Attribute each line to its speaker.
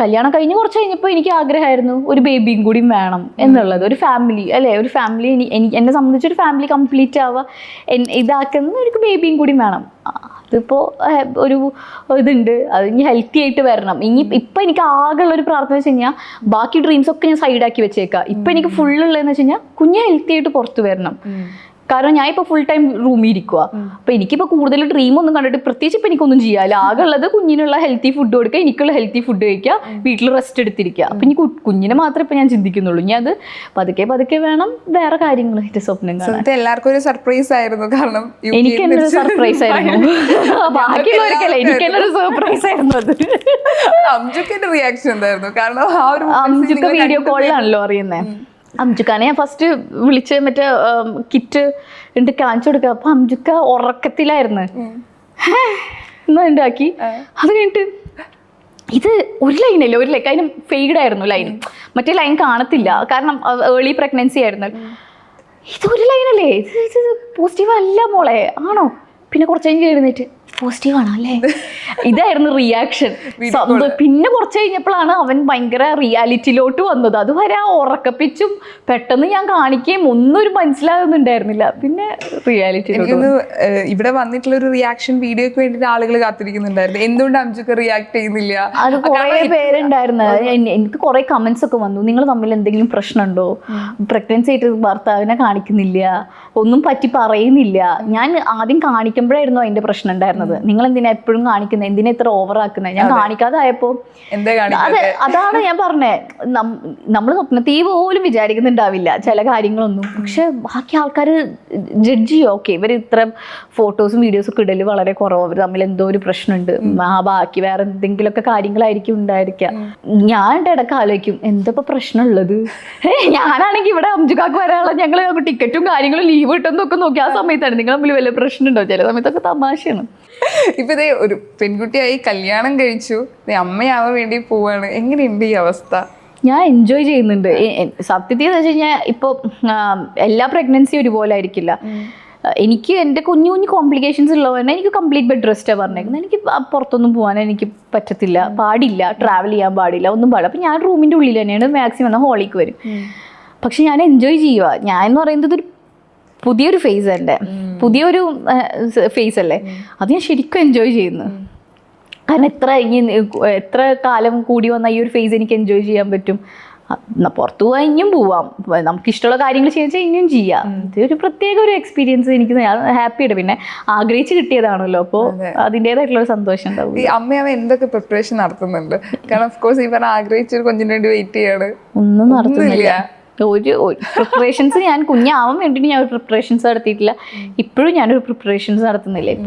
Speaker 1: കല്യാണം കഴിഞ്ഞ് കുറച്ച് കഴിഞ്ഞപ്പോൾ എനിക്ക് ആഗ്രഹമായിരുന്നു ഒരു ബേബിയും കൂടി വേണം എന്നുള്ളത്. ഒരു ഫാമിലി അല്ലേ? ഒരു ഫാമിലി എനിക്ക് എന്നെ സംബന്ധിച്ച് ഒരു ഫാമിലി കംപ്ലീറ്റ് ആവുക ഇതാക്കുന്ന ഒരു ബേബിയും കൂടി വേണം. അതിപ്പോൾ ഒരു ഇതുണ്ട്. അത് ഇനി ഹെൽത്തി ആയിട്ട് വരണം. ഇനി ഇപ്പം എനിക്ക് ആകെയുള്ള ഒരു പ്രാർത്ഥന വെച്ച് കഴിഞ്ഞാൽ ബാക്കി ഡ്രീംസ് ഒക്കെ ഞാൻ സൈഡാക്കി വെച്ചേക്കാം. ഇപ്പം എനിക്ക് ഫുൾ ഉള്ളതെന്ന് വെച്ച് കഴിഞ്ഞാൽ കുഞ്ഞ് ഹെൽത്തി ആയിട്ട് പുറത്ത് വരണം. കാരണം ഞാൻ ഇപ്പോൾ ഫുൾ ടൈം റൂമിൽ ഇരിക്കുക അപ്പൊ എനിക്കിപ്പോൾ കൂടുതൽ ഡ്രീം ഒന്നും കണ്ടിട്ട് പ്രത്യേകിച്ച് ഇപ്പം എനിക്കൊന്നും ചെയ്യാല്ല ആകെ ഉള്ളത് കുഞ്ഞിനുള്ള ഹെൽത്തി ഫുഡ് കൊടുക്കുക എനിക്കുള്ള ഹെൽത്തി ഫുഡ് കഴിക്കുക വീട്ടിൽ റെസ്റ്റ് എടുത്തിരിക്കുക. അപ്പൊ ഇനി കുഞ്ഞിനെ മാത്രമേ ഇപ്പം ഞാൻ ചിന്തിക്കുന്നുള്ളൂ. ഇനി അത് പതുക്കെ പതുക്കെ വേണം വേറെ കാര്യങ്ങൾ എന്റെ സ്വപ്നം കാണാൻ.
Speaker 2: എല്ലാവർക്കും ഒരു സർപ്രൈസ് ആയിരുന്നു. കാരണം
Speaker 1: എനിക്ക് തന്നെ ഒരു സർപ്രൈസ് ആയിരുന്നു. ബാക്കിയുള്ളവർക്കല്ല എനിക്ക് തന്നെ ഒരു സർപ്രൈസ് ആയിരുന്നു അത്.
Speaker 2: അംജുക്കിന്റെ റിയാക്ഷൻ എന്തായിരുന്നു? കാരണം ആ ഒരു
Speaker 1: അംജുക്ക വീഡിയോ കോളിലാണല്ലോ അറിയുന്നത് അംജുക്കാനെ ഞാൻ ഫസ്റ്റ് വിളിച്ച് മറ്റേ കിറ്റ് ഉണ്ട് കാണിച്ചു കൊടുക്കുക അപ്പൊ അംജുക്ക ഉറക്കത്തിലായിരുന്നു. എന്നാ ഉണ്ടാക്കി അത് കഴിഞ്ഞിട്ട് ഇത് ഒരു ലൈനല്ലേ ഒരു ലൈക്ക് അതിന് ഫെയ്ഡ് ആയിരുന്നു ലൈൻ മറ്റേ ലൈൻ കാണത്തില്ല. കാരണം ഏർലി പ്രഗ്നൻസി ആയിരുന്നു. ഇത് ഒരു ലൈനല്ലേ ഇത് ഇത് പോസിറ്റീവ് അല്ല മോളെ. ആണോ? പിന്നെ കുറച്ച് കഴിഞ്ഞ് എഴുന്നേറ്റ്. പോസിറ്റീവ് ആണോ അല്ലേ ഇതായിരുന്നു റിയാക്ഷൻ പിന്നെ കുറച്ച് കഴിഞ്ഞപ്പോഴാണ് അവൻ ഭയങ്കര റിയാലിറ്റിയിലോട്ട് വന്നത്. അതുവരെ ആ ഉറക്കപ്പിച്ചും പെട്ടെന്ന് ഞാൻ കാണിക്കുകയും ഒന്നും ഒരു മനസ്സിലാകുന്നുണ്ടായിരുന്നില്ല പിന്നെ
Speaker 2: റിയാലിറ്റി ഇവിടെ വന്നിട്ടുള്ള ഒരു റിയാക്ഷൻ വീഡിയോക്ക് വേണ്ടിയിട്ട് ആളുകൾ കാത്തിരിക്കുന്നുണ്ടായിരുന്നു. എന്തുകൊണ്ട് അംജുക്ക് റിയാക്ട് ചെയ്യുന്നില്ല?
Speaker 1: അത് കുറെ പേരുണ്ടായിരുന്നു. എനിക്ക് കുറെ കമന്റ്സ് ഒക്കെ വന്നു. നിങ്ങൾ തമ്മിൽ എന്തെങ്കിലും പ്രശ്നമുണ്ടോ? പ്രഗ്നൻസി ആയിട്ട് ഭർത്താവിനെ കാണിക്കുന്നില്ല. ഒന്നും പറ്റി പറയുന്നില്ല. ഞാൻ ആദ്യം കാണിക്കുമ്പോഴായിരുന്നു അതിന്റെ പ്രശ്നം ഉണ്ടായിരുന്നത്. നിങ്ങൾ എന്തിനാ എപ്പോഴും കാണിക്കുന്നത് എന്തിനാ ഇത്ര ഓവർ ആക്കുന്നത് ഞാൻ കാണിക്കാതെ
Speaker 2: ആയപ്പോ
Speaker 1: അതെ അതാണ് ഞാൻ പറഞ്ഞേ. നമ്മൾ സ്വപ്നത്തിൽ പോലും വിചാരിക്കുന്നുണ്ടാവില്ല ചില കാര്യങ്ങളൊന്നും. പക്ഷെ ബാക്കി ആൾക്കാർ ജഡ്ജ് ചെയ്യും? ഓക്കെ ഇവർ ഇത്ര ഫോട്ടോസും വീഡിയോസും ഒക്കെ ഇടൽ വളരെ കുറവ്. അവർ തമ്മിൽ എന്തോ ഒരു പ്രശ്നമുണ്ട്. ആ ബാക്കി വേറെ എന്തെങ്കിലുമൊക്കെ കാര്യങ്ങളായിരിക്കും ഉണ്ടായിരിക്കുക ഞാൻ എന്റെ ഇടയ്ക്ക് ആലോചിക്കും എന്താ ഇപ്പൊ പ്രശ്നമുള്ളത് ഞാനാണെങ്കിൽ ഇവിടെ അംജുക്കാക്ക് വരാനുള്ള ഞങ്ങൾ ടിക്കറ്റും കാര്യങ്ങളും ലീവ് കിട്ടുന്നൊക്കെ നോക്കി ആ സമയത്താണ്. നിങ്ങൾ തമ്മിൽ വലിയ പ്രശ്നമുണ്ടോ? ചില സമയത്തൊക്കെ തമാശയാണ്.
Speaker 2: ഇപ്പൊ ഇതേ ഒരു പെൺകുട്ടിയായി കല്യാണം കഴിച്ചു. അമ്മയാവാൻ വേണ്ടി പോവാണ്. എങ്ങനെയുണ്ട് ഈ അവസ്ഥ?
Speaker 1: ഞാൻ എൻജോയ് ചെയ്യുന്നുണ്ട്. സത്യത്തിൽ എന്ന് വെച്ച് കഴിഞ്ഞാൽ ഇപ്പോൾ എല്ലാ പ്രഗ്നൻസി ഒരുപോലെ ആയിരിക്കില്ല. എനിക്ക് എന്റെ കുഞ്ഞു കുഞ്ഞു കോംപ്ലിക്കേഷൻസ് ഉള്ളതുകൊണ്ട് എനിക്ക് കംപ്ലീറ്റ് ബെഡ് റെസ്റ്റാണ് പറഞ്ഞേക്കുന്നത് എനിക്ക് പുറത്തൊന്നും പോകാൻ എനിക്ക് പറ്റത്തില്ല. പാടില്ല. ട്രാവൽ ചെയ്യാൻ പാടില്ല. ഒന്നും പാടില്ല. അപ്പം ഞാൻ റൂമിന്റെ ഉള്ളിൽ തന്നെയാണ് മാക്സിമം എന്നാൽ ഹോളിക്ക് വരും. പക്ഷെ ഞാൻ എൻജോയ് ചെയ്യുക ഞാൻ എന്ന് പറയുന്നത് ഒരു പുതിയൊരു ഫേസ് അല്ലേ? പുതിയൊരു ഫേസ് അല്ലേ? അത് ഞാൻ ശരിക്കും എൻജോയ് ചെയ്യുന്നു. കാരണം എത്ര ഇനി എത്ര കാലം കൂടി വന്ന ഈ ഒരു ഫേസ് എനിക്ക് എൻജോയ് ചെയ്യാൻ പറ്റും? പുറത്തു പോകാൻ ഇനിയും പോവാം. നമുക്ക് ഇഷ്ടമുള്ള കാര്യങ്ങൾ ചെയ്യാൻ ഇനിയും ചെയ്യാം. ഇത് ഒരു പ്രത്യേക ഒരു എക്സ്പീരിയൻസ് എനിക്ക് ഞാൻ ഹാപ്പിയാണ് പിന്നെ ആഗ്രഹിച്ച് കിട്ടിയതാണല്ലോ. അപ്പോൾ അതിന്റെതായിട്ടുള്ള ഒരു സന്തോഷം ഉണ്ടാവും
Speaker 2: ഈ അമ്മയവ എന്തൊക്കെ പ്രിപ്പറേഷൻ നടത്തുന്നുണ്ട്? കാരണം ഓഫ് കോഴ്സ് ഈ പറഞ്ഞ ആഗ്രഹിച്ചൊരു കുഞ്ഞിന് വേണ്ടി വെയിറ്റ് ചെയ്യാണ്.
Speaker 1: ഒന്നും നടത്തുന്നില്ല. ഒരു പ്രിപ്പറേഷൻസ് ഞാൻ കുഞ്ഞാവാൻ വേണ്ടിയിട്ട് ഞാൻ ഒരു പ്രിപ്പറേഷൻസ് നടത്തിയിട്ടില്ല. ഇപ്പോഴും ഞാനൊരു പ്രിപ്പറേഷൻസ് നടത്തുന്നില്ല. ഇപ്പൊ